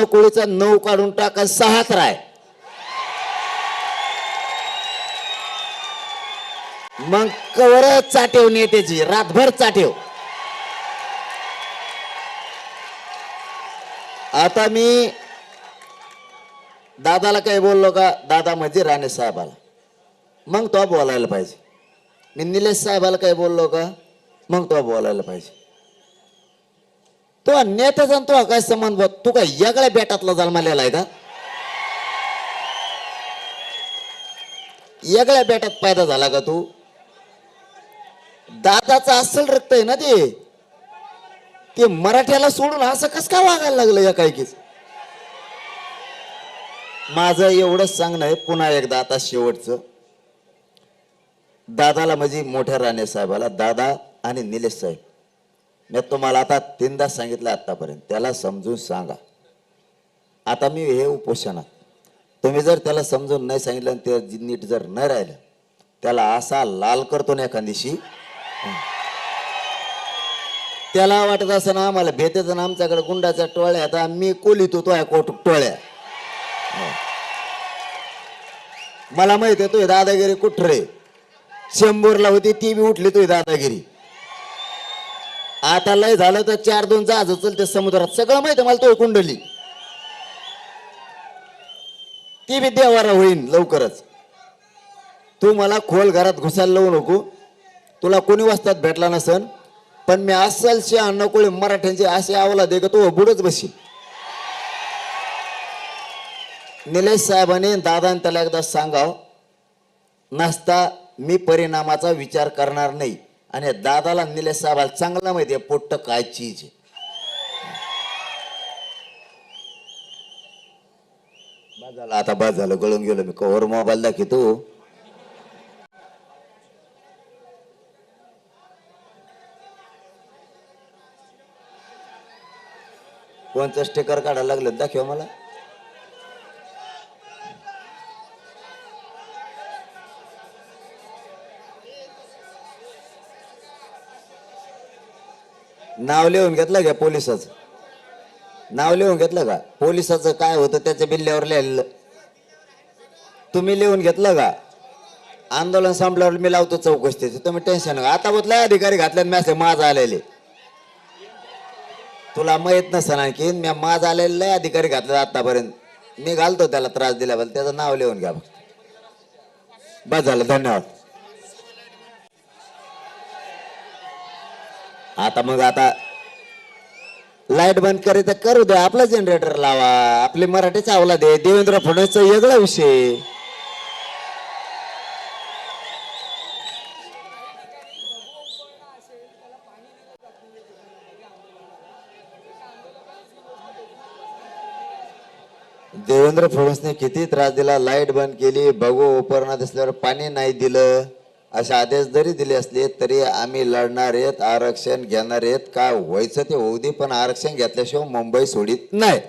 अन्नकोळीचा नऊ काढून टाका सहाच राय मग कवर चाटेव नेत्याची रातभर चाटेव. आता मी दादाला काही बोललो का दादा म्हणजे राणे साहेबाला. मग तो बोलायला पाहिजे. मी निलेश साहेबाला काही बोललो का मग तो बोलायला पाहिजे. तो नेत्याचा तो काय संबंध बघ? तू काय यागळ्या बेटातला जन्मलेला आहे का? यागळ्या बेटात पैदा झाला का तू? दादाचं असल रक्त आहे ना ते? ते मराठ्याला सोडून असं कस काय वागायला लागलं या कायकीच माझं एवढंच सांगणं आहे पुन्हा एकदा आता शेवटचं. दादाला म्हणजे मोठ्या राणे साहेबाला दादा आणि निलेश साहेब. मी तुम्हाला आता तीनदा सांगितलं आत्तापर्यंत. त्याला समजून सांगा. आता मी हे उपोषणात. तुम्ही जर त्याला समजून नाही सांगितलं आणि ते नीट जर नाही राहिलं त्याला असा लाल करतो ना एखाद दिवशी त्याला वाटत असं ना आम्हाला भेटेचं ना आमच्याकडे गुंडाच्या टोळ्या आता मी कोलितो तो आहे कोट टोळ्या. मला माहीत आहे तुझी दादागिरी कुठरे शंभरला होती ती बी उठली तुझी दादागिरी. आता लय झालं तर चार दोन जहाज चलते समुद्रात. सगळं माहिती मला तो कुंडली. ती बी देवारा होईन लवकरच. तू मला खोल घरात घुसायला लावू नको. तुला कोणी वाजतात भेटला नसन पण मी असलशी अन्नकोळी मराठ्यांचे असे आवला दे का तो बुडच बशी. निलेश साहेबांनी दादाने त्याला एकदा सांगाव नसता मी परिणामाचा विचार करणार नाही. आणि दादाला निलेश साहेबाला चांगला माहिती आहे पोट्ट काय चीज आहे. झालं आता बस झालं गळून गेलो मी कवर मोबाईल दाखवतो. कोणचं स्टिकर काढायला लागलं दाखव मला. नाव लिहून घेतलं का पोलिसाचं? नाव लिहून घेतलं का? पोलिसाचं काय होतं त्याच्या बिल्ल्यावर लिहिलेलं. तुम्ही लिहून घेतलं का? आंदोलन संपल्यावर मी लावतो चौकशी त्याची तुम्ही टेन्शन नका. आता बदला अधिकारी घातल्यात मॅसेज माझा आलेले? तुला माहीत नसेल आणखी. मी माझा आलेले लय अधिकारी घातले आतापर्यंत. मी घालतो त्याला त्रास दिल्याबद्दल. त्याचं नाव लिहून घ्या बस झालं. धन्यवाद. आता मग आता लाइट बंद करे तर करू दे आपला जनरेटर लावा. आपले मराठी चावला दे. देवेंद्र फडणवीसचा वेगळा विषय. देवेंद्र फडणवीसने किती त्रास दिला? लाइट बंद केली बघू उपरणा दिसल्यावर पाणी नाही दिलं. असे आदेश जरी दिले असले तरी आम्ही लढणार आहेत आरक्षण घेणार आहेत. काय व्हायचं ते होऊ दे पण आरक्षण घेतल्याशिवाय मुंबई सोडित नाही.